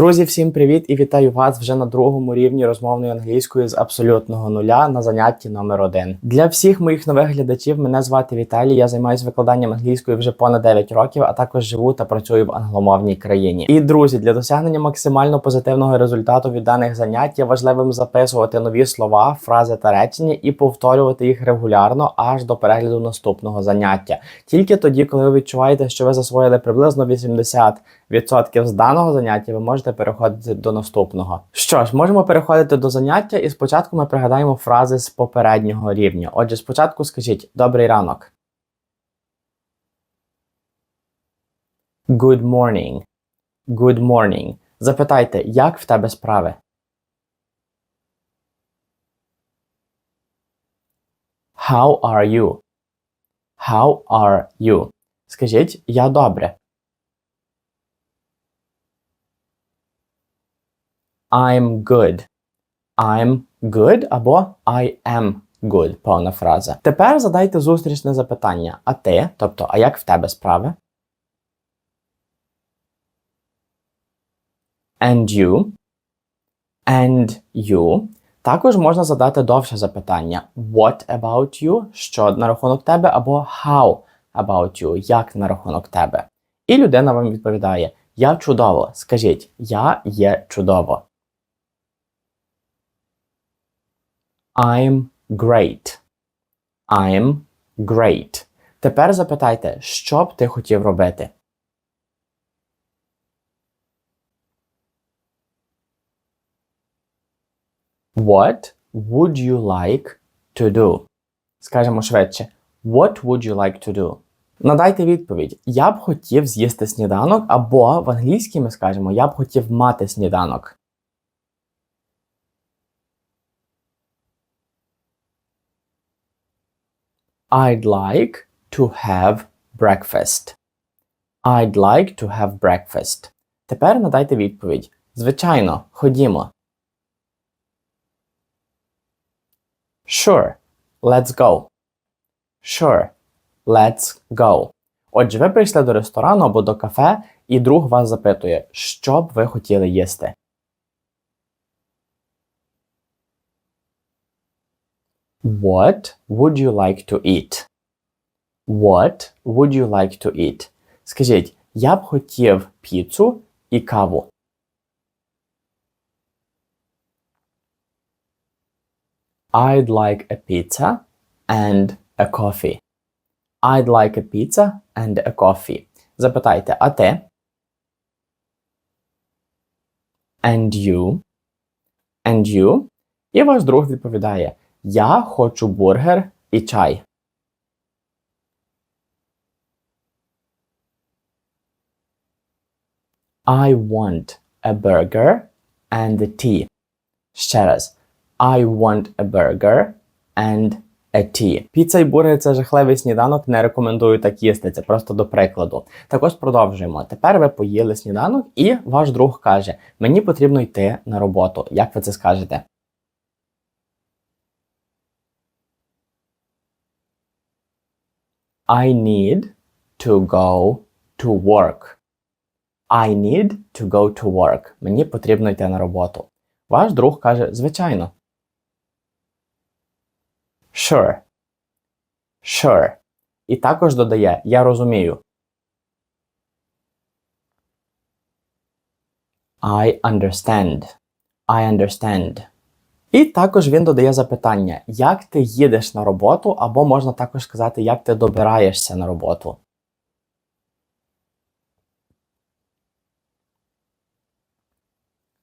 Друзі, всім привіт і вітаю вас вже на другому рівні розмовної англійської з абсолютного нуля на занятті номер один. Для всіх моїх нових глядачів мене звати Віталій. Я займаюся викладанням англійської вже понад 9 років, а також живу та працюю в англомовній країні. І друзі, для досягнення максимально позитивного результату від даних занять є важливим записувати нові слова, фрази та речення і повторювати їх регулярно аж до перегляду наступного заняття. Тільки тоді, коли ви відчуваєте, що ви засвоїли приблизно 80% з даного заняття, ви можете переходити до наступного. Що ж, можемо переходити до заняття, і спочатку ми пригадаємо фрази з попереднього рівня. Отже, спочатку скажіть добрий ранок. Good morning. Good morning. Запитайте, як в тебе справи? How are you? How are you? Скажіть, я добре. I'm good. I'm good або I am good. Повна фраза. Тепер задайте зустрічне запитання. А ти? Тобто, а як в тебе справи? And you. And you. Також можна задати довше запитання. What about you? Що на рахунок тебе? Або how about you? Як на рахунок тебе? І людина вам відповідає: Я чудово. Скажіть, я є чудово. I'm great. I'm great. Тепер запитайте, що б ти хотів робити? What would you like to do? Скажемо швидше. What would you like to do? Надайте відповідь. Я б хотів з'їсти сніданок, або в англійській ми скажемо я б хотів мати сніданок. I'd like to have breakfast. I'd like to have breakfast. Тепер надайте відповідь. Звичайно, ходімо. Sure, let's go. Sure, let's go. Отже, ви прийшли до ресторану або до кафе, і друг вас запитує, що б ви хотіли їсти. What would you like to eat? What would you like to eat? Скажіть, я б хотів піцу і каву. I'd like a pizza and a coffee. I'd like a pizza and a coffee. Запитайте, а ти? And you? And you? І ваш друг відповідає: Я хочу бургер і чай. I want a burger and a tea. Ще раз. I want a burger and a tea. Піца і бургер це жахливий сніданок, не рекомендую так їсти, це просто до прикладу. Також продовжуємо. Тепер ви поїли сніданок, і ваш друг каже: Мені потрібно йти на роботу. Як ви це скажете? I need to go to work. I need to go to work. Мені потрібно йти на роботу. Ваш друг каже, звичайно. Sure. Sure. І також додає Я розумію. I understand. I understand. І також він додає запитання, як ти їдеш на роботу, або можна також сказати, як ти добираєшся на роботу.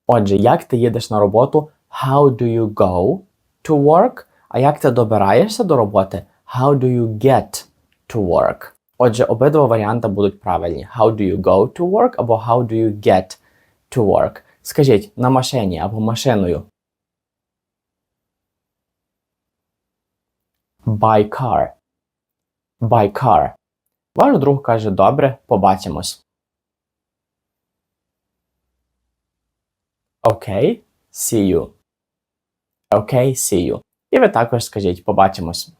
Отже, як ти їдеш на роботу? How do you go to work? А як ти добираєшся до роботи? How do you get to work? Отже, обидва варіанти будуть правильні. How do you go to work або how do you get to work? Скажіть на машині або машиною. By car. By car. Ваш друг каже, добре, побачимось. Окей, see you. Окей, see you. І ви також скажіть побачимось.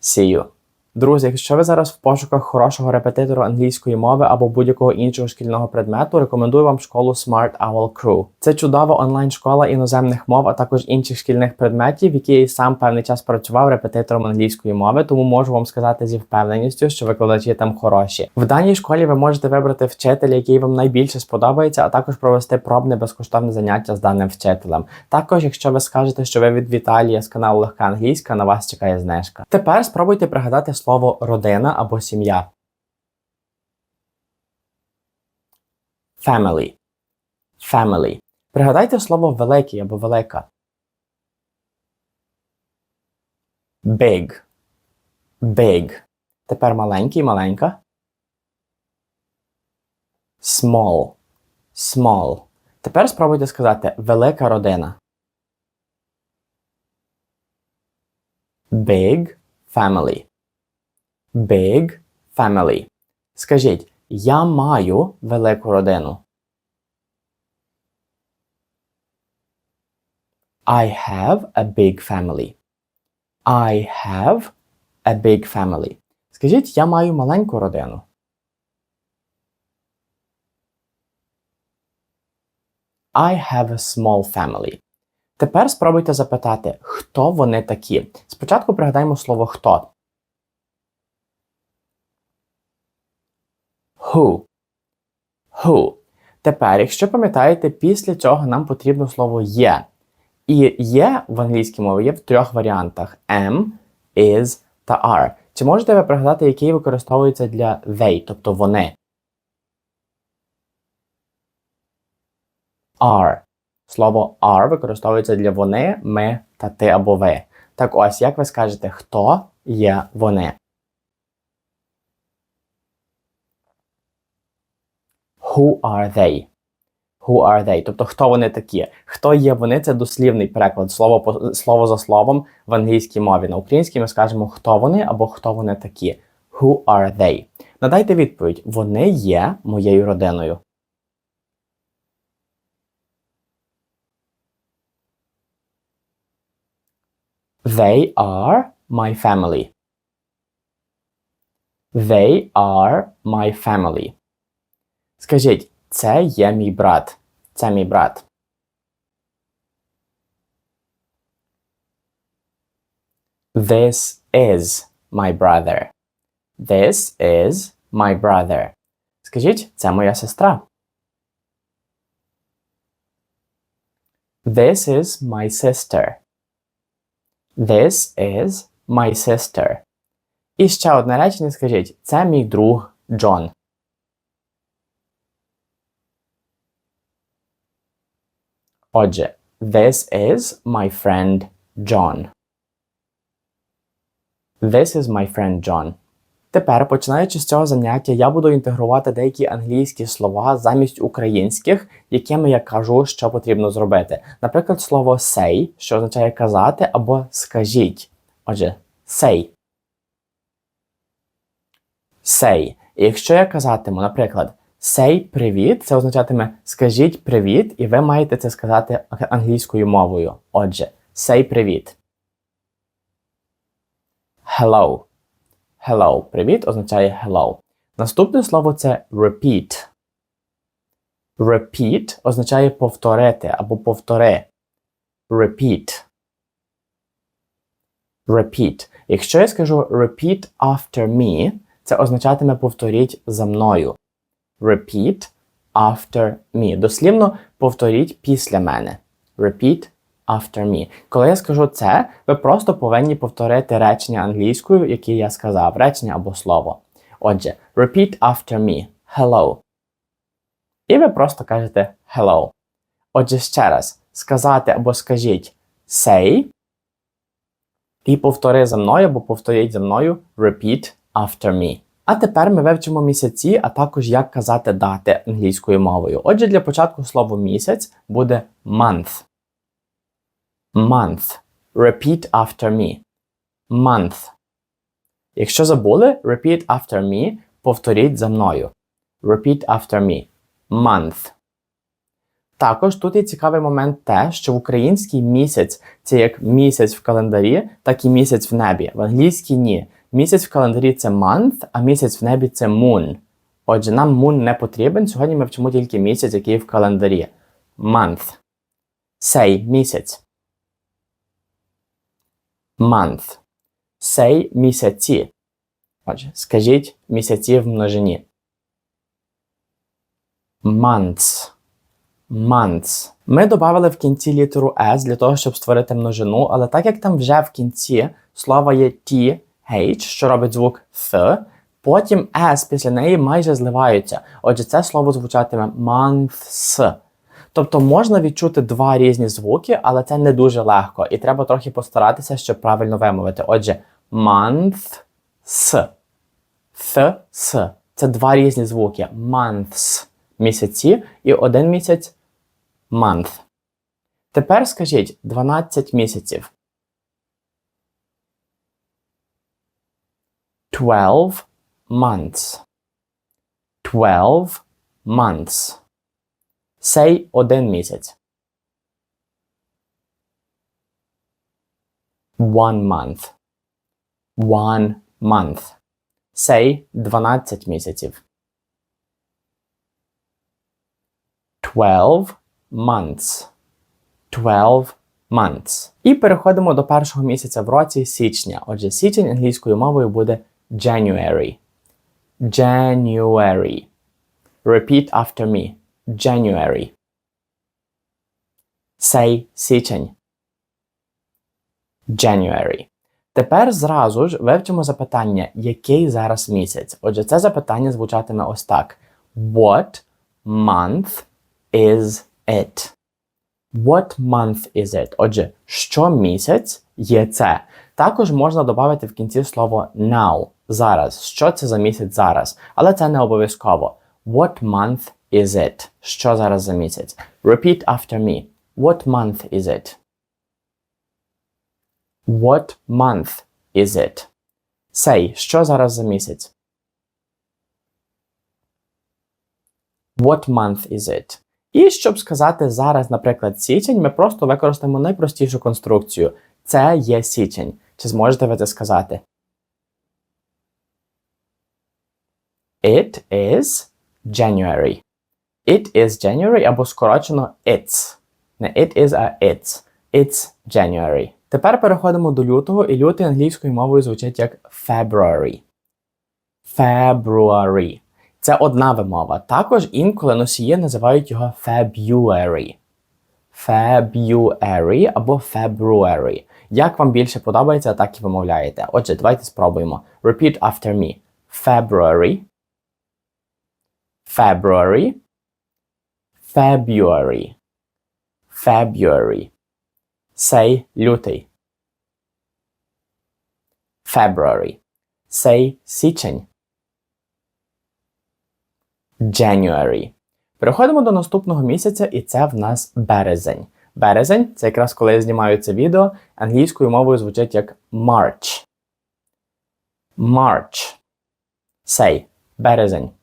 See you. Друзі, якщо ви зараз в пошуках хорошого репетитору англійської мови або будь-якого іншого шкільного предмету, рекомендую вам школу Smart Owl Crew. Це чудова онлайн-школа іноземних мов, а також інших шкільних предметів, в якій сам певний час працював репетитором англійської мови, тому можу вам сказати зі впевненістю, що викладачі там хороші. В даній школі ви можете вибрати вчителя, який вам найбільше сподобається, а також провести пробне безкоштовне заняття з даним вчителем. Також, якщо ви скажете, що ви від Віталія з каналу Легка Англійська, на вас чекає знижка. Тепер спробуйте пригадати родина або сім'я. Family. Family. Пригадайте слово великий або велика. Big. Big. Тепер маленький, маленька. Small. Small. Тепер спробуйте сказати велика родина. Big family. Big family. Скажіть, я маю велику родину. I have a big family. I have a big family. Скажіть, я маю маленьку родину. I have a small family. Тепер спробуйте запитати, хто вони такі. Спочатку пригадаємо слово хто. Who. Who. Тепер, якщо пам'ятаєте, після цього нам потрібно слово є. І є в англійській мові є в трьох варіантах: am, is та are. Чи можете ви пригадати, який використовується для they, тобто вони? Are. Слово are використовується для вони, ми та ти або ви. Так ось, як ви скажете, хто є вони? Who are they? Who are they? Тобто, хто вони такі? Хто є вони? Це дослівний переклад, слово по слово за словом в англійській мові. На українській ми скажемо, хто вони або хто вони такі. Who are they? Надайте відповідь: вони є моєю родиною. They are my family. They are my family. Скажіть, це є мій брат. Це мій брат. This is my brother. This is my brother. Скажіть, це моя сестра. This is my sister. This is my sister. І ще одне речення скажіть. Це мій друг Джон. Отже, this is my friend John. This is my friend John. Тепер, починаючи з цього заняття, я буду інтегрувати деякі англійські слова замість українських, якими я кажу, що потрібно зробити. Наприклад, слово say, що означає казати, або скажіть. Отже, say. Say. І якщо я казатиму, наприклад, say привіт, це означатиме скажіть привіт, і ви маєте це сказати англійською мовою. Отже, say привіт. Hello. Hello. Привіт означає hello. Наступне слово це repeat. Repeat означає повторити або повтори. Repeat. Repeat. Якщо я скажу repeat after me, це означатиме повторіть за мною. Repeat after me. Дослівно повторіть після мене. Repeat after me. Коли я скажу це, ви просто повинні повторити речення англійською, яке я сказав, речення або слово. Отже, repeat after me. Hello. І ви просто кажете hello. Отже, ще раз, сказати або скажіть say. І повтори за мною або повторіть за мною repeat after me. А тепер ми вивчимо місяці, а також як казати дати англійською мовою. Отже, для початку слово місяць буде month. Month. Repeat after me. Month. Якщо забули, repeat after me, повторіть за мною. Repeat after me. Month. Також тут є цікавий момент те, що в українській місяць це як місяць в календарі, так і місяць в небі. В англійській ні. Місяць в календарі це month, а місяць в небі це moon. Отже, нам moon не потрібен. Сьогодні ми вчимо тільки місяць, який в календарі. Month. Say місяць. Month. Say місяці. Отже, скажіть місяці в множині. Months. Months. Ми додали в кінці літеру S для того, щоб створити множину, але так як там вже в кінці слова є T, H, що робить звук Th, потім S після неї майже зливаються. Отже, це слово звучатиме months. Тобто можна відчути два різні звуки, але це не дуже легко, і треба трохи постаратися, щоб правильно вимовити. Отже, month с. Th, с. Це два різні звуки. Months місяці і один місяць month. Тепер скажіть 12 місяців. 12 months. 12 months. Say один місяць. One month. One month. Say 12 місяців. 12 months. 12 months. І переходимо до першого місяця в році січня. Отже, січень англійською мовою буде January. January. Repeat after me. January. Say січень. January. Тепер зразу ж вивчимо запитання, який зараз місяць. Отже, це запитання звучатиме ось так: What month is it? What month is it? Отже, що місяць є це? Також можна додати в кінці слово now зараз. Що це за місяць зараз? Але це не обов'язково. What month is it? Що зараз за місяць? Repeat after me. What month is it? What month is it? Say, що зараз за місяць? What month is it? І щоб сказати зараз, наприклад, січень, ми просто використаємо найпростішу конструкцію. Це є січень. Чи зможете ви це сказати? It is January. It is January або скорочено it's. Не it is, а it's. It's January. Тепер переходимо до лютого, і лютий англійською мовою звучить як February. February. Це одна вимова. Також інколи носії називають його February. February або February. Як вам більше подобається, так і вимовляєте. Отже, давайте спробуємо. Repeat after me. February. February. February. February. Say лютий. February. Say січень. January. Переходимо до наступного місяця, і це в нас березень. Березень це якраз коли я знімаю це відео. Англійською мовою звучить як March. March. Say березень.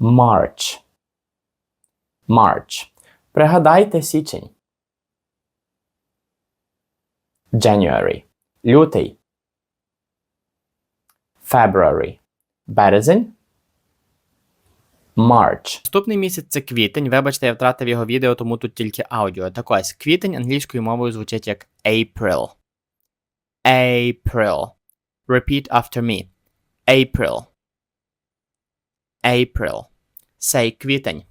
March. March. Пригадайте січень. January. Лютий. February. Березень. March. Наступний місяць це квітень. Вибачте, я втратив його відео, тому тут тільки аудіо. Так ось, квітень англійською мовою звучить як April. April. Repeat after me. April. April. Say квітень.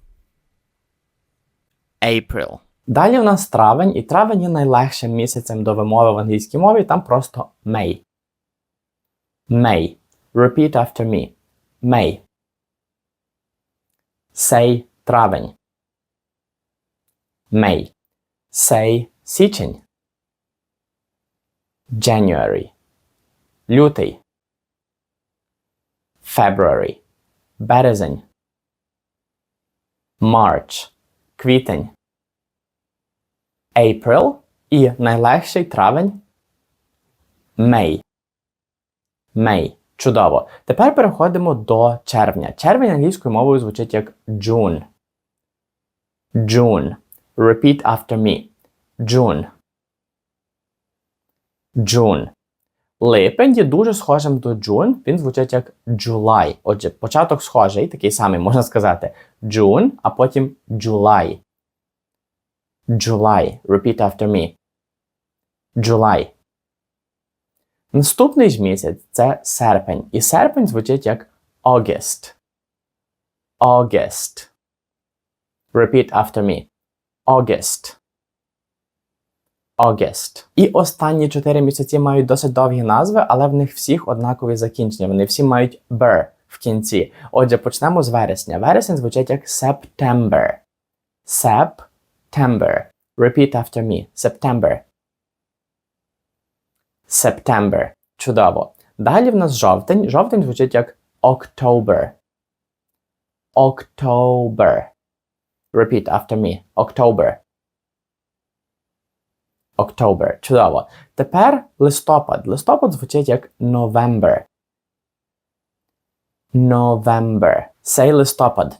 April. Далі у нас травень, і травень є найлегшим місяцем до вимови в англійській мові, там просто May. May. Repeat after me. May. Say травень. May. Say січень. January. Лютий. February. Березень. March. Квітень. April і найлегший травень. May. May. Чудово. Тепер переходимо до червня. Червень англійською мовою звучить як June. June. Repeat after me. June. June. Липень є дуже схожим до June, він звучить як July. Отже, початок схожий, такий самий, можна сказати, June, а потім July. July. Repeat after me. July. Наступний ж місяць це серпень. І серпень звучить як August. August. Repeat after me. August. August. І останні чотири місяці мають досить довгі назви, але в них всіх однакові закінчення. Вони всі мають ber в кінці. Отже, почнемо з вересня. Вересень звучить як September. September. Repeat after me. September. September. Чудово. Далі в нас жовтень. Жовтень звучить як October. October. Repeat after me. October. October. Чудово. Тепер листопад. Листопад звучить як November. November. Say листопад.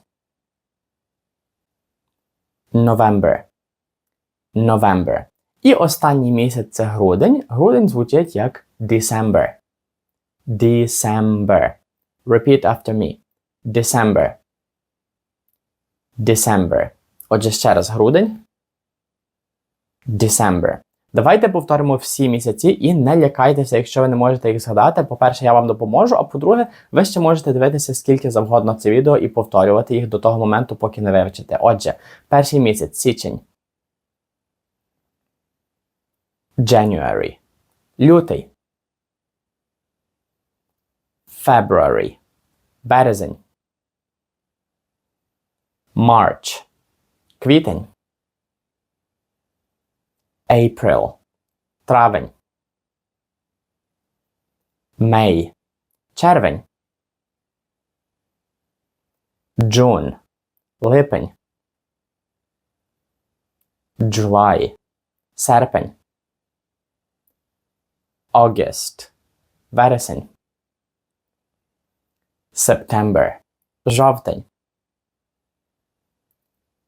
November. November. І останній місяць це грудень. Грудень звучить як December. December. Repeat after me. December. December. Отже, ще раз грудень. December. Давайте повторимо всі місяці і не лякайтеся, якщо ви не можете їх згадати. По-перше, я вам допоможу, а по-друге, ви ще можете дивитися скільки завгодно це відео і повторювати їх до того моменту, поки не вивчите. Отже, перший місяць січень. January. Лютий. February. Березень. March. Квітень. April. Травень. May. Червень. June. Липень. July. Серпень. August. Вересень. September. Жовтень.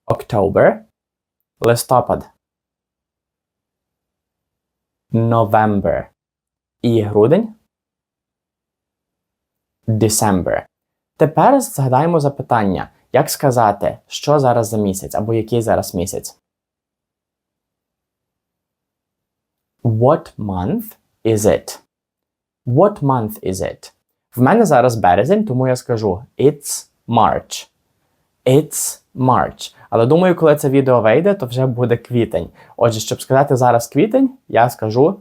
October. Листопад. November. І грудень. December. Тепер згадаємо запитання. Як сказати, що зараз за місяць або який зараз місяць? What month is it? What month is it? В мене зараз березень, тому я скажу It's March. It's March. Але думаю, коли це відео вийде, то вже буде квітень. Отже, щоб сказати зараз квітень, я скажу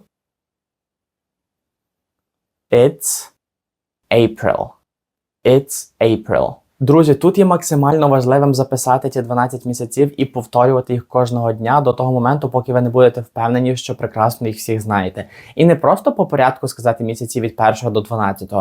It's April. It's April. Друзі, тут є максимально важливим записати ці 12 місяців і повторювати їх кожного дня до того моменту, поки ви не будете впевнені, що прекрасно їх всіх знаєте. І не просто по порядку сказати місяці від 1 до 12,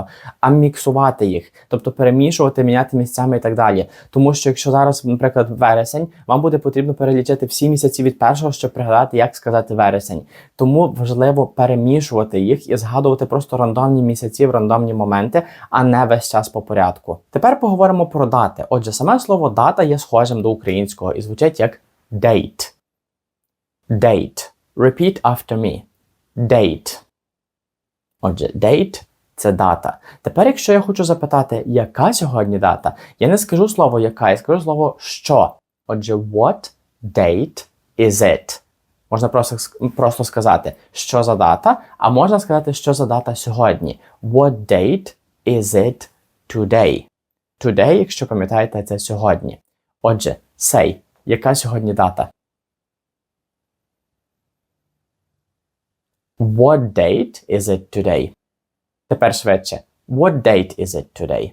а міксувати їх, тобто перемішувати, міняти місцями і так далі. Тому що якщо зараз, наприклад, вересень, вам буде потрібно перелічити всі місяці від першого, щоб пригадати, як сказати вересень. Тому важливо перемішувати їх і згадувати просто рандомні місяці в рандомні моменти, а не весь час по порядку. Тепер поговоримо про дати. Отже, саме слово дата є схожим до українського і звучить як date. Date. Repeat after me. Date. Отже, date це дата. Тепер, якщо я хочу запитати, яка сьогодні дата, я не скажу слово яка, я скажу слово що. Отже, what date is it? Можна просто просто сказати, що за дата, а можна сказати, що за дата сьогодні. What date is it today? Today, якщо пам'ятаєте, це сьогодні. Отже, say, яка сьогодні дата? What date is it today? Тепер швидше. What date is it today?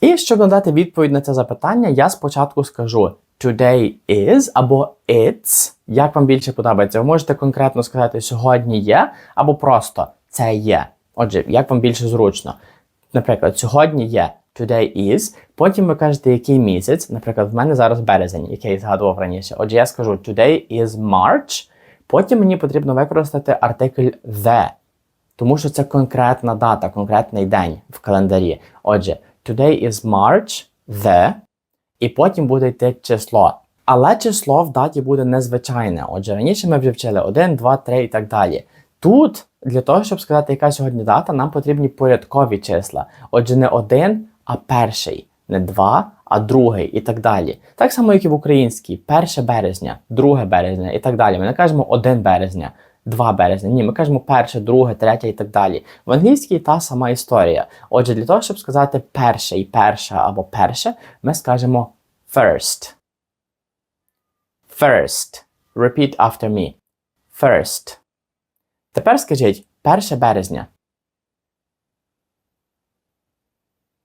І щоб надати відповідь на це запитання, я спочатку скажу today is або it's. Як вам більше подобається? Ви можете конкретно сказати сьогодні є, або просто це є. Отже, як вам більше зручно. Наприклад, сьогодні є today is. Потім ви кажете, який місяць. Наприклад, в мене зараз березень, який я згадував раніше. Отже, я скажу today is March. Потім мені потрібно використати артикль the, тому що це конкретна дата, конкретний день в календарі. Отже, today is March the, і потім буде йти число. Але число в даті буде незвичайне. Отже, раніше ми вже вчили 1, 2, 3 і так далі. Тут для того, щоб сказати, яка сьогодні дата, нам потрібні порядкові числа. Отже, не один, а перший, не два, а другий і так далі. Так само, як і в українській, 1 березня, 2 березня і так далі. Ми не кажемо 1 березня. 2 березня. Ні, ми кажемо перше, друге, третє і так далі. В англійській та сама історія. Отже, для того, щоб сказати перший, перша або перше, ми скажемо first. First. Repeat after me. First. Тепер скажіть 1 березня.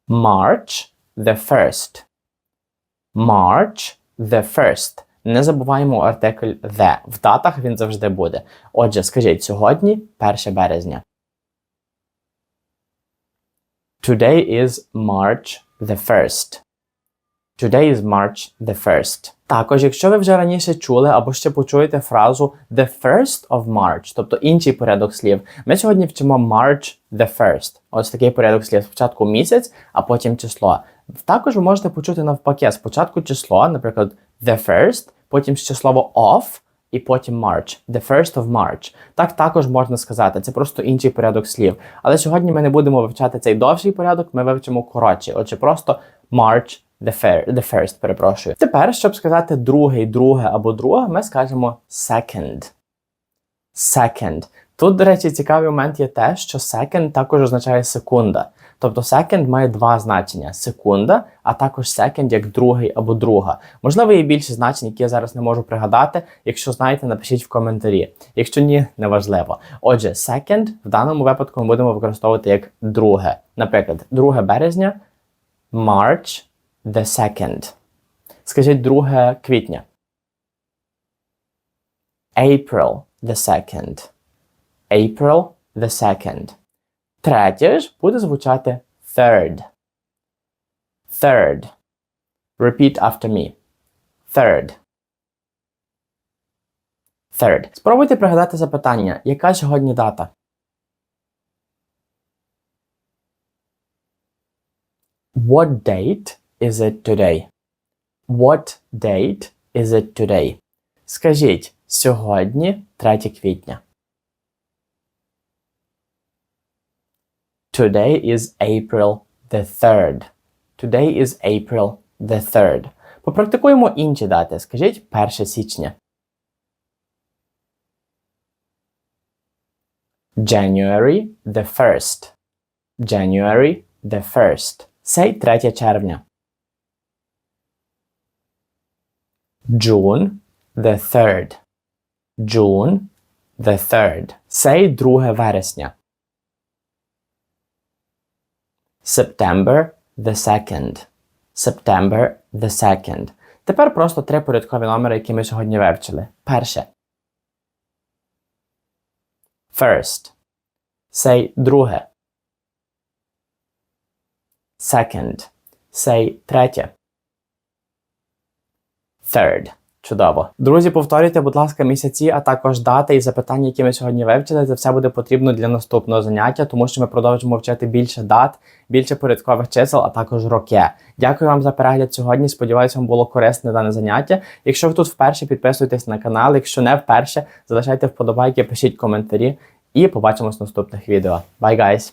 March the first. March the first. Не забуваємо артикль the. В датах він завжди буде. Отже, скажіть сьогодні 1 березня. Today is March the 1st. Today is March the 1st. Також, якщо ви вже раніше чули або ще почуєте фразу the 1st of March, тобто інший порядок слів, ми сьогодні вчимо March the 1st. Ось такий порядок слів. Спочатку місяць, а потім число. Також ви можете почути навпаки, спочатку число, наприклад, the 1st, потім ще слово of, і потім March. The 1st of March. Так також можна сказати, це просто інший порядок слів. Але сьогодні ми не будемо вивчати цей довший порядок, ми вивчимо коротший. Отже, просто March the, fair, the first, перепрошую. Тепер, щоб сказати другий, друге або друга, ми скажемо second. Second. Тут, до речі, цікавий момент є те, що second також означає секунда. Тобто second має два значення: секунда, а також second як другий або друга. Можливо, є більше значень, які я зараз не можу пригадати. Якщо знаєте, напишіть в коментарі. Якщо ні, неважливо. Отже, second в даному випадку ми будемо використовувати як друге. Наприклад, 2 березня, March the second. Скажіть 2 квітня. April the second. April the second. Третє ж буде звучати third. Third. Repeat after me. Third. Third. Спробуйте пригадати запитання, яка сьогодні дата? What date is it today? What date is it today? Скажіть, сьогодні 3 квітня. Today is April the 3rd. Today is April the 3rd. Попрактикуємо інші дати. Скажіть 1 січня. January the 1st. January the 1st. Say 3 червня. June the 3rd. June the 3rd. Say 2 вересня. September the 2nd. September the 2nd. Тепер просто три порядкові номери, які ми сьогодні вивчили. Перше. First. Say друге. Second. Say третє. Third. Чудово. Друзі, повторюйте, будь ласка, місяці, а також дати і запитання, які ми сьогодні вивчили. Це все буде потрібно для наступного заняття, тому що ми продовжимо вчити більше дат, більше порядкових чисел, а також роки. Дякую вам за перегляд сьогодні. Сподіваюся, вам було корисне дане заняття. Якщо ви тут вперше підписуйтесь на канал, якщо не вперше, залишайте вподобайки, пишіть коментарі і побачимось в наступних відео. Bye, guys!